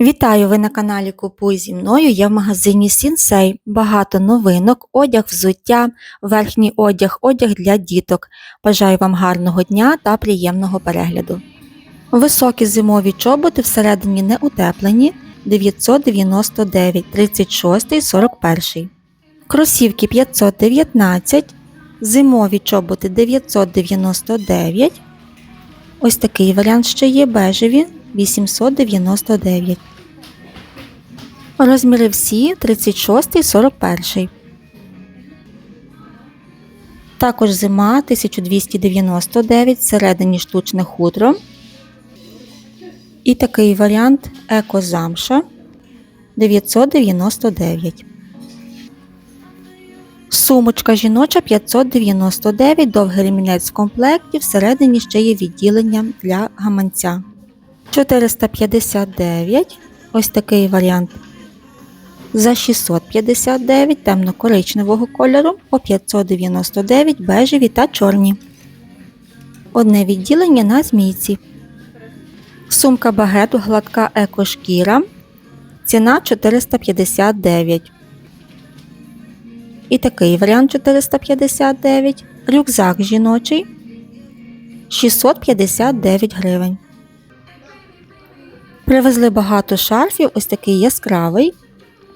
Вітаю! Ви на каналі Купуй зі мною. Я в магазині Сінсей. Багато новинок, одяг, взуття, верхній одяг, одяг для діток. Бажаю вам гарного дня та приємного перегляду. Високі зимові чоботи всередині не утеплені 999, 36, 41. Кросівки 519, зимові чоботи 999. Ось такий варіант ще є бежеві 899. Розміри всі 36 41. Також зима 1299 всередині штучне хутро. І такий варіант екозамша 999. Сумочка жіноча 599, довгий ремінець в комплекті, всередині ще є відділення для гаманця. 459, ось такий варіант. За 659 темно-коричневого кольору, по 599 бежеві та чорні. Одне відділення на змійці. Сумка багету гладка екошкіра. Ціна 459. І такий варіант 459. Рюкзак жіночий. 659 гривень. Привезли багато шарфів, ось такий яскравий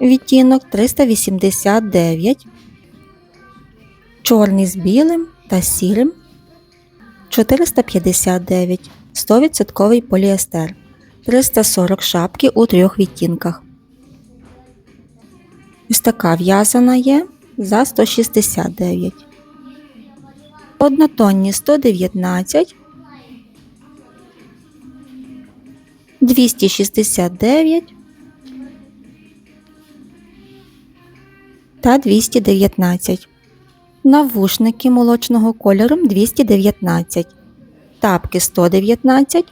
відтінок. 389, чорний з білим та сірим. 459, 100% поліестер, 340 шапки у трьох відтінках. Ось така в'язана є за 169. Однотонні 119 269 та 219. Навушники молочного кольору 219. Тапки 119.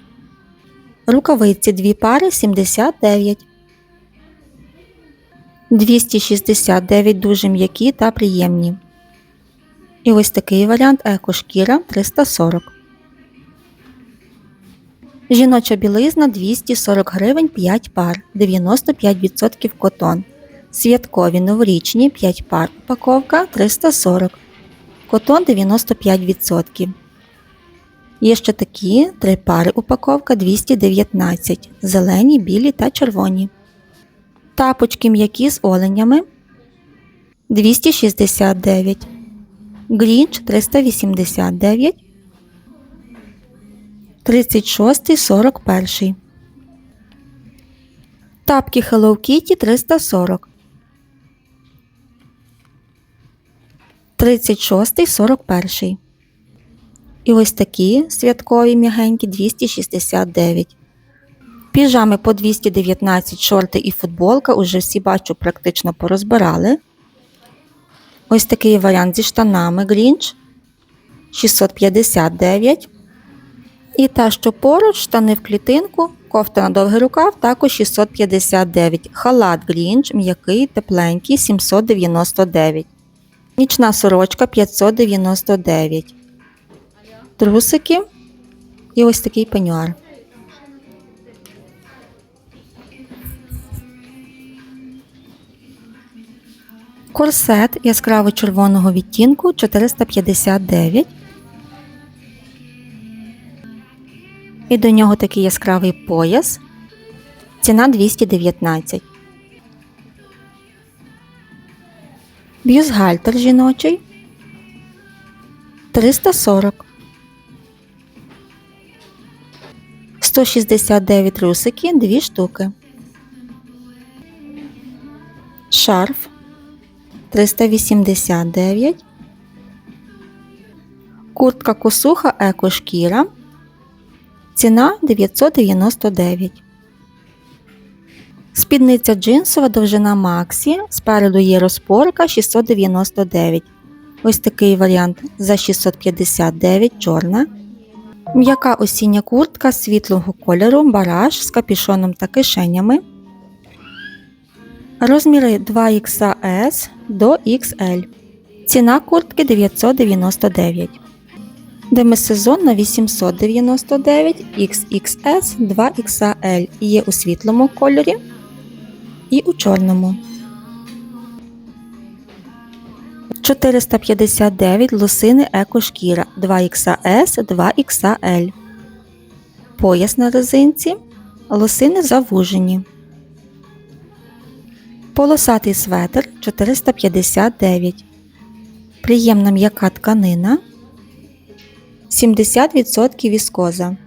Рукавиці 2 пари 79. 269 дуже м'які та приємні. І ось такий варіант екошкіра 340. Жіноча білизна 240 гривень 5 пар, 95% котон. Святкові новорічні 5 пар упаковка 340. Котон 95%. Є ще такі 3 пари упаковка 219. Зелені, білі та червоні. Тапочки м'які з оленями 269. Грінч 389. 36 41. Тапки Hello Kitty 340. 36 41. І ось такі святкові м'ягенькі 269. Піжами по 219 шорти і футболка. Уже всі бачу практично порозбирали. Ось такий варіант зі штанами Грінч 659. І та, що поруч, штани в клітинку, кофта на довгий рукав, також 659. Халат Грінч, м'який, тепленький, 799. Нічна сорочка 599. Трусики і ось такий пенюар. Корсет яскраво червоного відтінку 459. І до нього такий яскравий пояс. Ціна 219. Бюстгальтер жіночий 340. 169 трусики 2 штуки. Шарф 389. Куртка косуха екошкіра. Ціна 999. Спідниця джинсова довжина Максі. Спереду є розпорка 699. Ось такий варіант за 659 чорна. М'яка осіння куртка світлого кольору, бараж з капішоном та кишенями. Розміри 2XS до XL. Ціна куртки 999. Демисезон на 899 XXS 2XL є у світлому кольорі і у чорному. 459 лосини екошкіра 2XS 2XL. Пояс на резинці. Лосини завужені. Полосатий светр 459. Приємна м'яка тканина. 70% віскоза.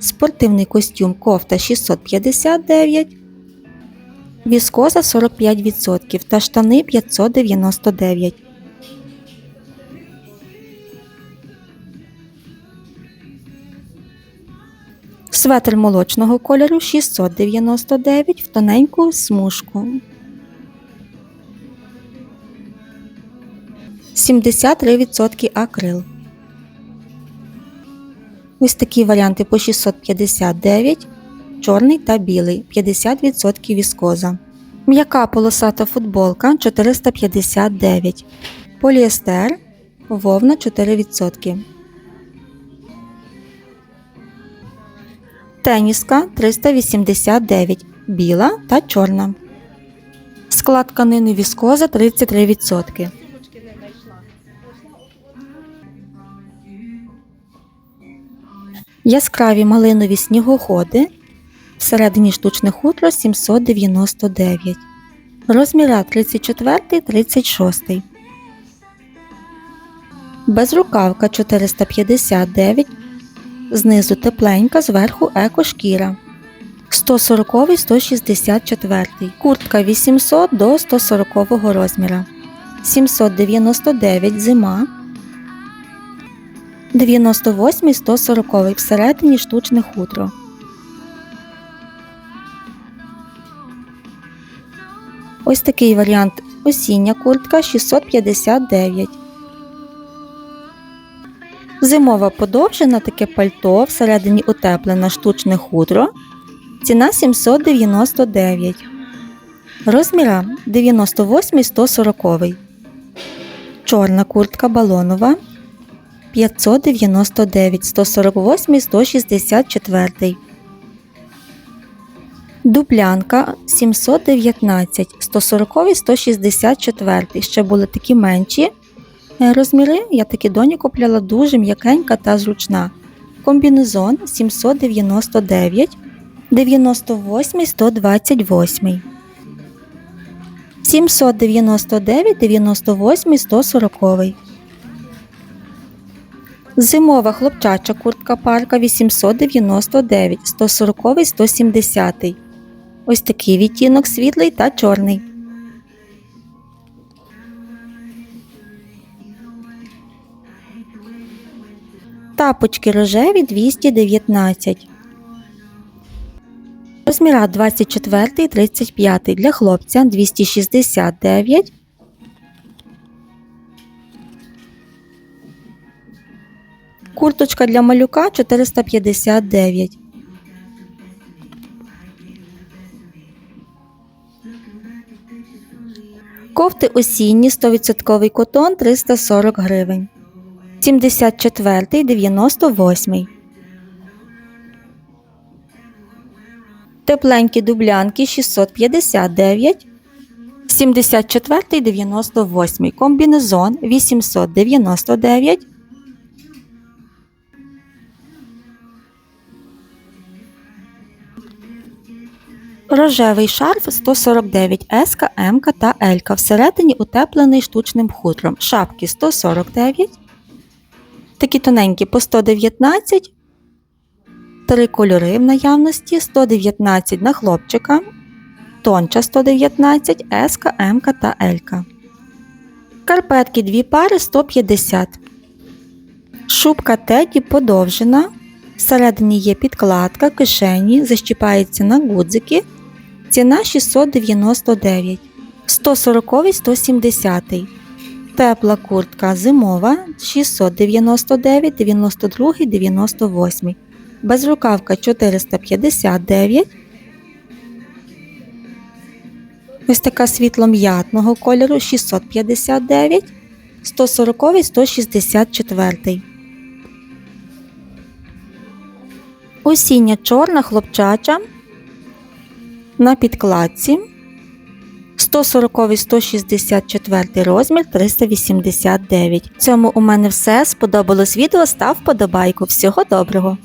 Спортивний костюм кофта 659. Віскоза 45% та штани 599. Светр молочного кольору 699 в тоненьку смужку. 73% акрил. Ось такі варіанти по 659, чорний та білий 50% віскоза. М'яка полосата футболка 459, поліестер, вовна 4%. Теніска 389, біла та чорна. Склад тканини віскоза 33%. Яскраві малинові снігоходи. Всередині штучне хутро 799. Розміра 34 36. Безрукавка 459. Знизу тепленька, зверху екошкіра. 140 164. Куртка 800 до 140 розміра. 799 зима. 98 140 всередині штучне хутро. Ось такий варіант осіння куртка 659. Зимова подовжена таке пальто всередині утеплене штучне хутро. Ціна 799. Розміра 98 140. Чорна куртка балонова 599 148 164. Дублянка 719 140 164. Ще були такі менші е, розміри. Я такі доні купляла дуже м'якенька та зручна. Комбінезон 799 98 128. 799 98 140. Зимова хлопчача куртка парка 899 140 170. Ось такий відтінок світлий та чорний. Тапочки рожеві 219. Розміра 24 35 для хлопця 269. Курточка для малюка 459. Кофти осінні 100% котон 340 гривень. 74 98. Тепленькі дублянки 659. 74 98. Комбінезон 899. Рожевий шарф 149 С, М та Л. Всередині утеплений штучним хутром. Шапки 149. Такі тоненькі по 119. Три кольори в наявності 119 на хлопчика. Тонча 119, С, М та Л. Карпетки дві пари 150. Шубка Теді подовжена. Всередині є підкладка, кишені, защіпається на гудзики. Ціна 699, 140 170. Тепла куртка зимова 699, 92, 98. Безрукавка 459. Ось така світло-м'ятного кольору 659, 140, 164. Гусіння чорна хлопчача на підкладці. 140-164 розмір 389. В цьому у мене все. Сподобалось відео, став вподобайку. Всього доброго!